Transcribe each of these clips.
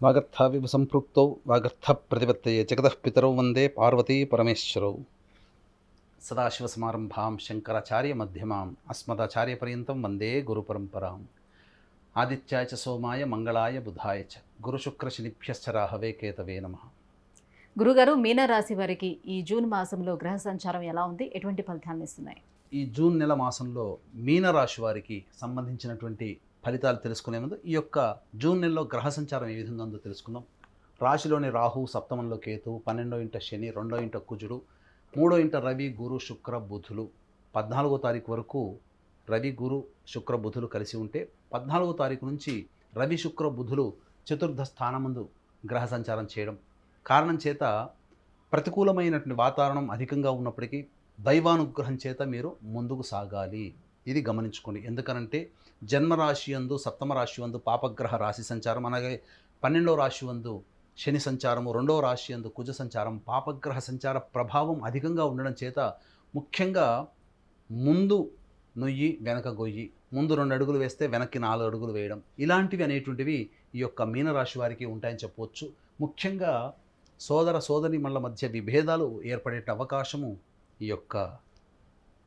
వాగర్థావివ సంపృక్తౌ వాగర్థ ప్రతిపత్తయే జగతః పితరౌ వందే పార్వతీ పరమేశ్వరౌ సదాశివసమారంభాం శంకరాచార్య మధ్యమాం అస్మదాచార్యపర్యంతం వందే గురుపరంపరాం ఆదిత్యాయ చ సోమాయ మంగళాయ బుధాయ చ గురుశుక్రశనిభ్యశ్చ రాహవే కేతవే నమ గురుగారు మీనరాశి వారికి ఈ జూన్ మాసంలో గ్రహ సంచారం ఎలా ఉంది? ఎటువంటి ఫలితాలను ఇస్తున్నాయి? ఈ జూన్ నెల మాసంలో మీనరాశి వారికి సంబంధించినటువంటి ఫలితాలు తెలుసుకునే ముందు ఈ యొక్క జూన్ నెలలో గ్రహ సంచారం ఏ విధంగా ఉందో తెలుసుకుందాం. రాశిలోని రాహు సప్తమంలో కేతు పన్నెండో ఇంట శని రెండో ఇంట కుజుడు మూడో ఇంట రవి గురు శుక్ర బుధులు. పద్నాలుగో తారీఖు వరకు రవి గురు శుక్ర బుధులు కలిసి ఉంటే పద్నాలుగో తారీఖు నుంచి రవి శుక్ర బుధులు చతుర్థ స్థానమందు గ్రహ సంచారం చేయడం. కారణం చేత ప్రతికూలమైనటువంటి వాతావరణం అధికంగా ఉన్నప్పటికీ దైవానుగ్రహం చేత మీరు ముందుకు సాగాలి. ఇది గమనించుకోండి. ఎందుకనంటే జన్మరాశి యందు సప్తమ రాశి యందు పాపగ్రహ రాశి సంచారం అలాగే పన్నెండవ రాశి యందు శని సంచారము రెండవ రాశి యందు కుజ సంచారం పాపగ్రహ సంచార ప్రభావం అధికంగా ఉండడం చేత ముఖ్యంగా ముందు నొయ్యి వెనక గొయ్యి ముందు రెండు అడుగులు వేస్తే వెనక్కి నాలుగు అడుగులు వేయడం ఇలాంటివి అనేటువంటివి ఈ యొక్క మీనరాశి వారికి ఉంటాయని చెప్పవచ్చు. ముఖ్యంగా సోదర సోదరి మళ్ళ మధ్య విభేదాలు ఏర్పడే అవకాశము ఈ యొక్క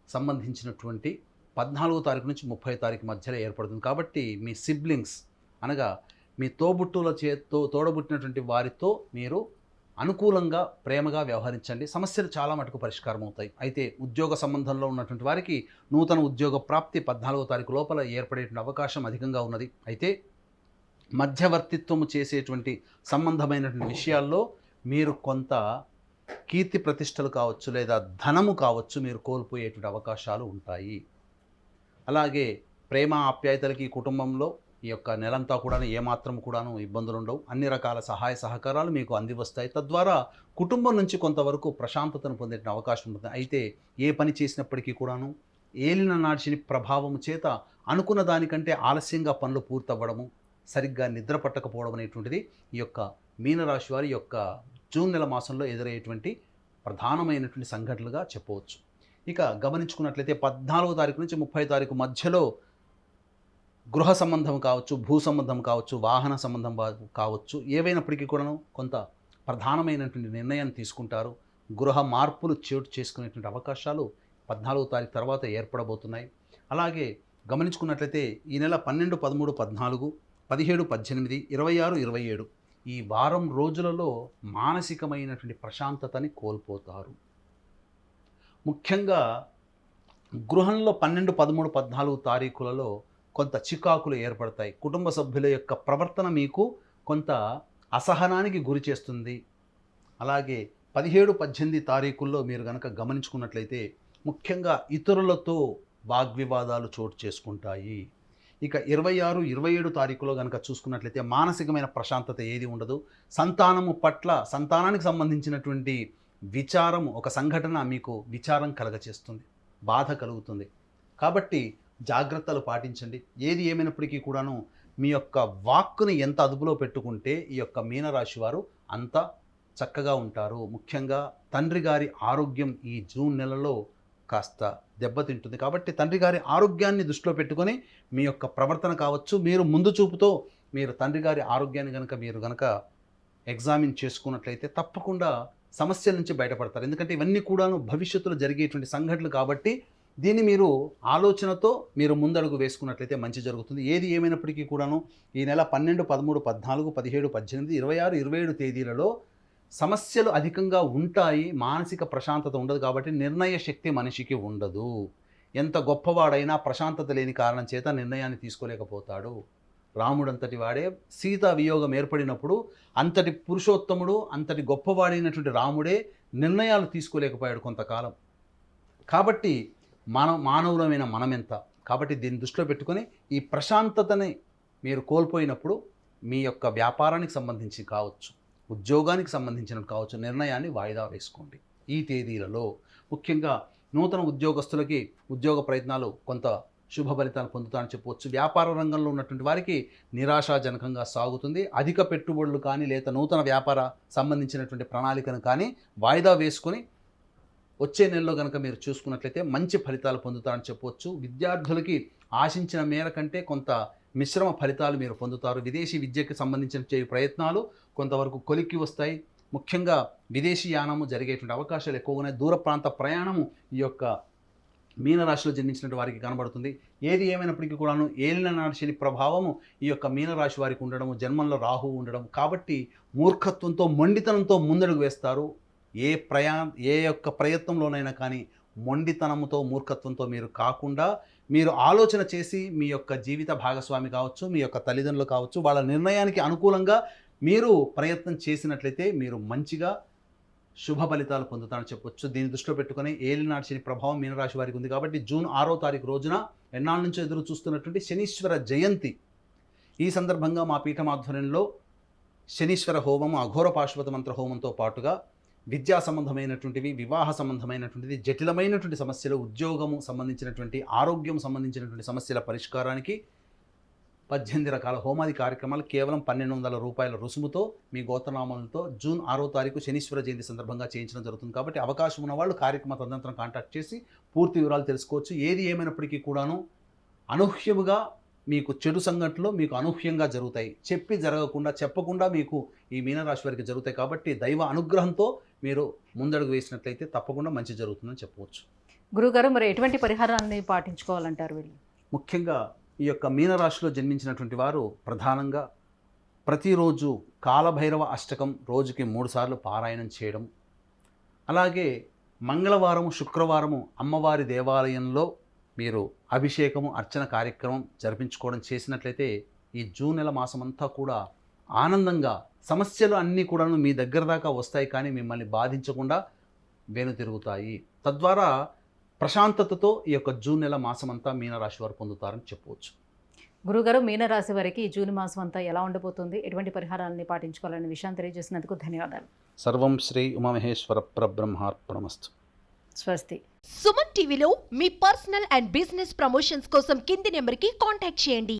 సంబంధించినటువంటి పద్నాలుగో తారీఖు నుంచి ముప్పై తారీఖు మధ్యలో ఏర్పడుతుంది. కాబట్టి మీ సిబ్లింగ్స్ అనగా మీ తోబుట్టుల చేత్తో తోడబుట్టినటువంటి వారితో మీరు అనుకూలంగా ప్రేమగా వ్యవహరించండి. సమస్యలు చాలా మటుకు పరిష్కారం అవుతాయి. అయితే ఉద్యోగ సంబంధంలో ఉన్నటువంటి వారికి నూతన ఉద్యోగ ప్రాప్తి పద్నాలుగో తారీఖు లోపల ఏర్పడేటువంటి అవకాశం అధికంగా ఉన్నది. అయితే మధ్యవర్తిత్వము చేసేటువంటి సంబంధమైనటువంటి విషయాల్లో మీరు కొంత కీర్తి ప్రతిష్టలు కావచ్చు లేదా ధనము కావచ్చు మీరు కోల్పోయేటువంటి అవకాశాలు ఉంటాయి. అలాగే ప్రేమ ఆప్యాయతలకి కుటుంబంలో ఈ యొక్క నెలంతా కూడా ఏమాత్రం కూడాను ఇబ్బందులు ఉండవు అన్ని రకాల సహాయ సహకారాలు మీకు అందివస్తాయి. తద్వారా కుటుంబం నుంచి కొంతవరకు ప్రశాంతతను పొందే అవకాశం ఉంటుంది. అయితే ఏ పని చేసినప్పటికీ కూడాను ఏలిన నాడిచిన ప్రభావం చేత అనుకున్న దానికంటే ఆలస్యంగా పనులు పూర్తవ్వడము సరిగ్గా నిద్ర పట్టకపోవడం అనేటువంటిది ఈ యొక్క మీనరాశి వారి యొక్క జూన్ నెల మాసంలో ఎదురయ్యేటువంటి ప్రధానమైనటువంటి సంఘటనలుగా చెప్పవచ్చు. ఇక గమనించుకున్నట్లయితే పద్నాలుగో తారీఖు నుంచి ముప్పై తారీఖు మధ్యలో గృహ సంబంధం కావచ్చు భూ సంబంధం కావచ్చు వాహన సంబంధం కావచ్చు ఏవైనప్పటికీ కూడాను కొంత ప్రధానమైనటువంటి నిర్ణయాన్ని తీసుకుంటారు. గృహ మార్పులు చోటు చేసుకునేటువంటి అవకాశాలు పద్నాలుగో తారీఖు తర్వాత ఏర్పడబోతున్నాయి. అలాగే గమనించుకున్నట్లయితే ఈ నెల పన్నెండు పదమూడు పద్నాలుగు పదిహేడు పద్దెనిమిది ఇరవై ఆరు ఇరవై ఏడు ఈ వారం రోజులలో మానసికమైనటువంటి ప్రశాంతతని కోల్పోతారు. ముఖ్యంగా గృహంలో పన్నెండు పదమూడు పద్నాలుగు తారీఖులలో కొంత చికాకులు ఏర్పడతాయి. కుటుంబ సభ్యుల యొక్క ప్రవర్తన మీకు కొంత అసహనానికి గురి చేస్తుంది. అలాగే పదిహేడు పద్దెనిమిది తారీఖుల్లో మీరు కనుక గమనించుకున్నట్లయితే ముఖ్యంగా ఇతరులతో వాగ్వివాదాలు చోటు చేసుకుంటాయి. ఇక ఇరవై ఆరు ఇరవై ఏడు తారీఖులో కనుక చూసుకున్నట్లయితే మానసికమైన ప్రశాంతత ఏది ఉండదు. సంతానము పట్ల సంతానానికి సంబంధించినటువంటి విచారం ఒక సంఘటన మీకు విచారం కలగచేస్తుంది బాధ కలుగుతుంది. కాబట్టి జాగ్రత్తలు పాటించండి. ఏది ఏమైనప్పటికీ కూడాను మీ యొక్క వాక్కుని ఎంత అదుపులో పెట్టుకుంటే ఈ యొక్క మీనరాశి వారు అంత చక్కగా ఉంటారు. ముఖ్యంగా తండ్రి గారి ఆరోగ్యం ఈ జూన్ నెలలో కాస్త దెబ్బతింటుంది. కాబట్టి తండ్రి గారి ఆరోగ్యాన్ని దృష్టిలో పెట్టుకొని మీ యొక్క ప్రవర్తన కావచ్చు మీరు ముందు చూపుతో మీరు తండ్రి గారి ఆరోగ్యాన్ని కనుక మీరు కనుక ఎగ్జామిన్ చేసుకున్నట్లయితే తప్పకుండా సమస్యల నుంచి బయటపడతారు. ఎందుకంటే ఇవన్నీ కూడాను భవిష్యత్తులో జరిగేటువంటి సంఘటనలు కాబట్టి దీన్ని మీరు ఆలోచనతో మీరు ముందడుగు వేసుకున్నట్లయితే మంచి జరుగుతుంది. ఏది ఏమైనప్పటికీ కూడాను ఈ నెల పన్నెండు పదమూడు పద్నాలుగు పదిహేడు పద్దెనిమిది ఇరవై ఆరు ఇరవై ఏడు తేదీలలో సమస్యలు అధికంగా ఉంటాయి. మానసిక ప్రశాంతత ఉండదు కాబట్టి నిర్ణయ శక్తి మనిషికి ఉండదు. ఎంత గొప్పవాడైనా ప్రశాంతత లేని కారణం చేత నిర్ణయాన్ని తీసుకోలేకపోతాడు. రాముడంతటి వాడే సీతా వియోగం ఏర్పడినప్పుడు అంతటి పురుషోత్తముడు అంతటి గొప్పవాడైనటువంటి రాముడే నిర్ణయాలు తీసుకోలేకపోయాడు కొంతకాలం. కాబట్టి మన మానవులమైన మనమెంత? కాబట్టి దీన్ని దృష్టిలో పెట్టుకొని ఈ ప్రశాంతతని మీరు కోల్పోయినప్పుడు మీ యొక్క వ్యాపారానికి సంబంధించి కావచ్చు ఉద్యోగానికి సంబంధించిన కావచ్చు నిర్ణయాన్ని వాయిదా వేసుకోండి. ఈ తేదీలలో ముఖ్యంగా నూతన ఉద్యోగస్తులకి ఉద్యోగ ప్రయత్నాలు కొంత శుభ ఫలితాలు పొందుతారని చెప్పవచ్చు. వ్యాపార రంగంలో ఉన్నటువంటి వారికి నిరాశాజనకంగా సాగుతుంది. అధిక పెట్టుబడులు కానీ లేదా నూతన వ్యాపార సంబంధించినటువంటి ప్రణాళికను కానీ వాయిదా వేసుకొని వచ్చే నెలలో కనుక మీరు చూసుకున్నట్లయితే మంచి ఫలితాలు పొందుతారని చెప్పవచ్చు. విద్యార్థులకి ఆశించిన మేర కంటే కొంత మిశ్రమ ఫలితాలు మీరు పొందుతారు. విదేశీ విద్యకి సంబంధించిన చే ప్రయత్నాలు కొంతవరకు కొలిక్కి వస్తాయి. ముఖ్యంగా విదేశీ యానము జరిగేటువంటి అవకాశాలు ఎక్కువగా ఉన్నాయి. దూర ప్రాంత ప్రయాణము ఈ యొక్క మీనరాశిలో జన్మించినటువంటి వారికి కనబడుతుంది. ఏది ఏమైనప్పటికీ కూడాను ఏలిన నాడు శని ప్రభావము ఈ యొక్క మీనరాశి వారికి ఉండడము జన్మంలో రాహువు ఉండడం కాబట్టి మూర్ఖత్వంతో మొండితనంతో ముందడుగు వేస్తారు. ఏ ప్రయా ఏ యొక్క ప్రయత్నంలోనైనా కానీ మొండితనంతో మూర్ఖత్వంతో మీరు కాకుండా మీరు ఆలోచన చేసి మీ యొక్క జీవిత భాగస్వామి కావచ్చు మీ యొక్క తల్లిదండ్రులు కావచ్చు వాళ్ళ నిర్ణయానికి అనుకూలంగా మీరు ప్రయత్నం చేసినట్లయితే మీరు మంచిగా శుభ ఫలితాలు పొందుతారని చెప్పొచ్చు. దీన్ని దృష్టిలో పెట్టుకుని ఏలినాటి శని ప్రభావం మీనరాశి వారికి ఉంది కాబట్టి జూన్ ఆరో తారీఖు రోజున ఎన్నాళ్ళ నుంచో ఎదురు చూస్తున్నటువంటి శనీశ్వర జయంతి. ఈ సందర్భంగా మా పీఠం ఆధ్వర్యంలో శనీశ్వర హోమం అఘోర పాశుపత మంత్ర హోమంతో పాటుగా విద్యా సంబంధమైనటువంటివి వివాహ సంబంధమైనటువంటిది జటిలమైనటువంటి సమస్యలు ఉద్యోగము సంబంధించినటువంటి ఆరోగ్యం సంబంధించినటువంటి సమస్యల పరిష్కారానికి పద్దెనిమిది రకాల హోమాది కార్యక్రమాలు కేవలం పన్నెండు వందల రూపాయల రుసుముతో మీ గోత్రనామాలతో జూన్ ఆరో తారీఖు శనీశ్వర జయంతి సందర్భంగా చేయించడం జరుగుతుంది. కాబట్టి అవకాశం ఉన్న వాళ్ళు కార్యక్రమ తదనంతరం కాంటాక్ట్ చేసి పూర్తి వివరాలు తెలుసుకోవచ్చు. ఏది ఏమైనప్పటికీ కూడాను అనూహ్యముగా మీకు చెడు సంఘటనలు మీకు అనూహ్యంగా జరుగుతాయి. చెప్పి జరగకుండా చెప్పకుండా మీకు ఈ మీనరాశి వారికి జరుగుతాయి. కాబట్టి దైవ అనుగ్రహంతో మీరు ముందడుగు వేసినట్లయితే తప్పకుండా మంచి జరుగుతుందని చెప్పవచ్చు. గురుగారు మరి ఎటువంటి పరిహారాన్ని పాటించుకోవాలంటారు వీళ్ళు? ముఖ్యంగా ఈ యొక్క మీనరాశిలో జన్మించినటువంటి వారు ప్రధానంగా ప్రతిరోజు కాలభైరవ అష్టకం రోజుకి మూడుసార్లు పారాయణం చేయడం. అలాగే మంగళవారం శుక్రవారము అమ్మవారి దేవాలయంలో మీరు అభిషేకము అర్చన కార్యక్రమం జరిపించుకోవడం చేసినట్లయితే ఈ జూన్ నెల మాసం అంతా కూడా ఆనందంగా సమస్యలు అన్నీ కూడాను మీ దగ్గర దాకా వస్తాయి కానీ మిమ్మల్ని బాధించకుండా వెను తిరుగుతాయి. తద్వారా ప్రశాంతతతో ఈ యొక్క జూన్ నెల మాసం అంతా మీనరాశి వారు పొందుతారని చెప్పవచ్చు. గురుగారు మీనరాశి వారికి ఈ జూన్ మాసం అంతా ఎలా ఉండబోతుంది? ఎటువంటి పరిహారాలని పాటించుకోవాలనే విషయాన్ని తెలియజేసినందుకు ధన్యవాదాలు. సర్వం శ్రీ ఉమామహేశ్వర పరబ్రహ్మార్పణమస్తు. స్వస్తి. సుమన్ టీవీలో మీ పర్సనల్ అండ్ బిజినెస్ ప్రమోషన్స్ కోసం కింది నెంబర్కి కాంటాక్ట్ చేయండి.